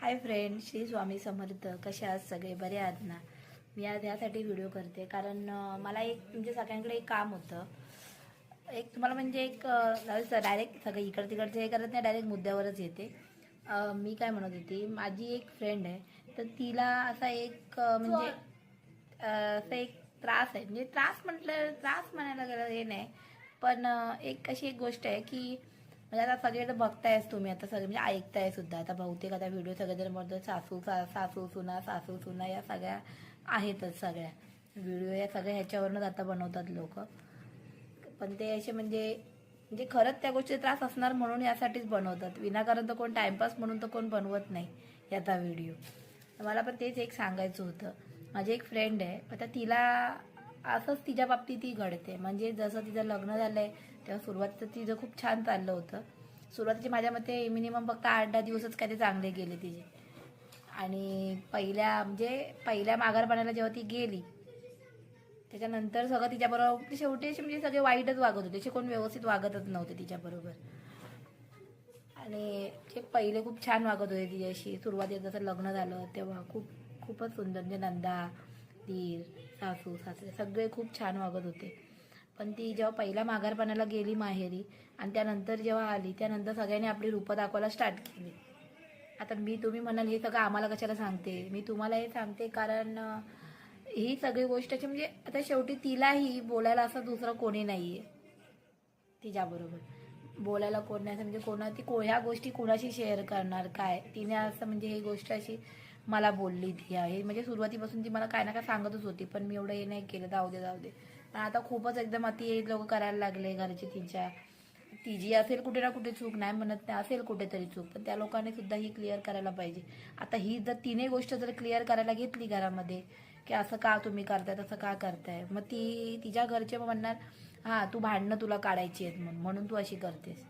Hi friend Shri Swami Samarth. कसे आहात सगळे? बरे आहात ना? मी आज ह्यासाठी व्हिडिओ करते. कारण मला एक तुमच्या सगळ्यांकडे एक काम होतं. एक तुम्हाला म्हणजे एक डायरेक्ट सगळं इकडं तिकडचं हे करत नाही डायरेक्ट मुद्द्यावरच येते. मी काय म्हणत होती माझी एक फ्रेंड आहे तर तिला असा एक म्हणजे असं एक त्रास आहे. म्हणजे त्रास म्हटलं त्रास म्हणायला गेलं हे नाही. पण एक अशी एक गोष्ट आहे की म्हणजे आता सगळे बघतायस बघतायच तुम्ही आता सगळे म्हणजे ऐकताय सुद्धा. आता बहुतेक आता व्हिडिओ सगळेजण म्हणतो सासू सा सासू सुना सासू सुना या सगळ्या आहेतच सगळ्या. व्हिडिओ या सगळ्या ह्याच्यावरूनच आता बनवतात लोक. पण ते असे म्हणजे म्हणजे खरंच त्या गोष्टी त्रास असणार म्हणून यासाठीच बनवतात. विनाकारण तर कोण टाइमपास म्हणून तर कोण बनवत नाही याचा व्हिडिओ मला पण तेच एक सांगायचं होतं. माझी एक फ्रेंड आहे आता तिला असंच तिच्या बाबतीत ती घडते. म्हणजे जसं तिचं लग्न झालंय तेव्हा सुरुवातीचं तिचं खूप छान चाललं होतं. सुरुवातीचे माझ्या मते मिनिमम फक्त आठ दहा दिवसच काय ते चांगले गेले तिचे. आणि पहिल्या म्हणजे पहिल्या माघारपणाला जेव्हा ती गेली त्याच्यानंतर सगळं तिच्याबरोबर म्हणजे शेवटी असे म्हणजे सगळे वाईटच वागत होते. असे कोण व्यवस्थित वागतच नव्हते तिच्याबरोबर. आणि ते पहिले खूप छान वागत होते तिच्याशी सुरुवातीला जसं लग्न झालं तेव्हा खूप खूपच सुंदर. म्हणजे नंदा दीर सासू सासरे सगळे खूप छान वागत होते. पण ती जेव्हा पहिल्या माघारपणाला गेली माहेरी आणि त्यानंतर जेव्हा आली त्यानंतर सगळ्यांनी आपली रूपं दाखवायला स्टार्ट केली. आता मी तुम्ही म्हणाल हे सगळं आम्हाला कशाला सांगते? मी तुम्हाला हे सांगते कारण ही सगळी गोष्टची म्हणजे आता शेवटी तिलाही बोलायला असं दुसरं कोणी नाही आहे तिच्याबरोबर. बोलायला कोण नाही असं म्हणजे कोणा ती को ह्या गोष्टी कोणाशी शेअर करणार? काय? तिने असं म्हणजे ही गोष्ट अशी मला बोलली ती हे म्हणजे सुरुवातीपासून ती मला काय ना काय सांगतच होती पण मी एवढं हे नाही केलं. जाऊ दे जाऊ दे. पण आता खूपच एकदम अति लोक करायला लागले घरचे तिच्या. तिची असेल कुठे ना कुठे चूक नाही म्हणत नाही असेल कुठेतरी चूक पण त्या लोकांनी सुद्धा ही क्लिअर करायला पाहिजे. आता ही जर तिने गोष्ट जर क्लिअर करायला घेतली घरामध्ये की असं का तुम्ही करताय तसं का करताय? मग ती तिच्या घरचे मग म्हणणार हां तू भांडणं तुला काढायची आहेत म्हणून म्हणून तू अशी करतेस.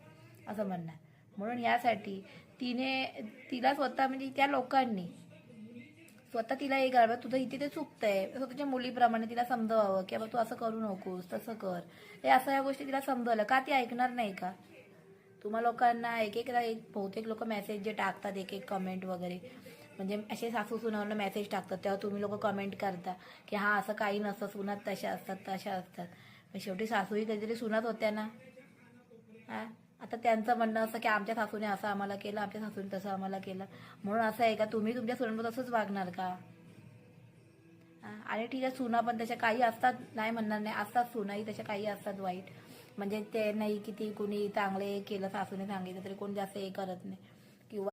असं म्हणणार. म्हणून यासाठी तिने तिला स्वतः म्हणजे त्या लोकांनी स्वतः तिला हे गाळवा तुझं इथे ते चुकतंय. स्वतःच्या मुलीप्रमाणे तिला समजवावं की बाबा तू असं करू नकोस तसं कर. हे असं या गोष्टी तिला समजवलं का ती ऐकणार नाही का? तुम्हा लोकांना एक एकदा एक बहुतेक लोक मेसेज जे टाकतात एक एक कमेंट वगैरे. म्हणजे असे सासू सुनावरनं मेसेज टाकतात तेव्हा तुम्ही लोक कमेंट करता की हा असं काही नसतं सुनात तशा असतात तशा असतात. शेवटी सासूही कधीतरी सुनात होत्या ना? हा? आता त्यांचं म्हणणं असं की आमच्या सासूने असं आम्हाला केलं आमच्या सासूने तसं आम्हाला केलं. म्हणून असं आहे का तुम्ही तुमच्या सुनांवर तसंच वागणार का? आणि ठीक आहे सुना पण तशा काही असतात नाही म्हणणार नाही असतात सुनाही तशा काही असतात वाईट. म्हणजे ते नाही किती कुणी चांगले केलं सासूने सांगितलं तरी कोण जास्त हे करत नाही.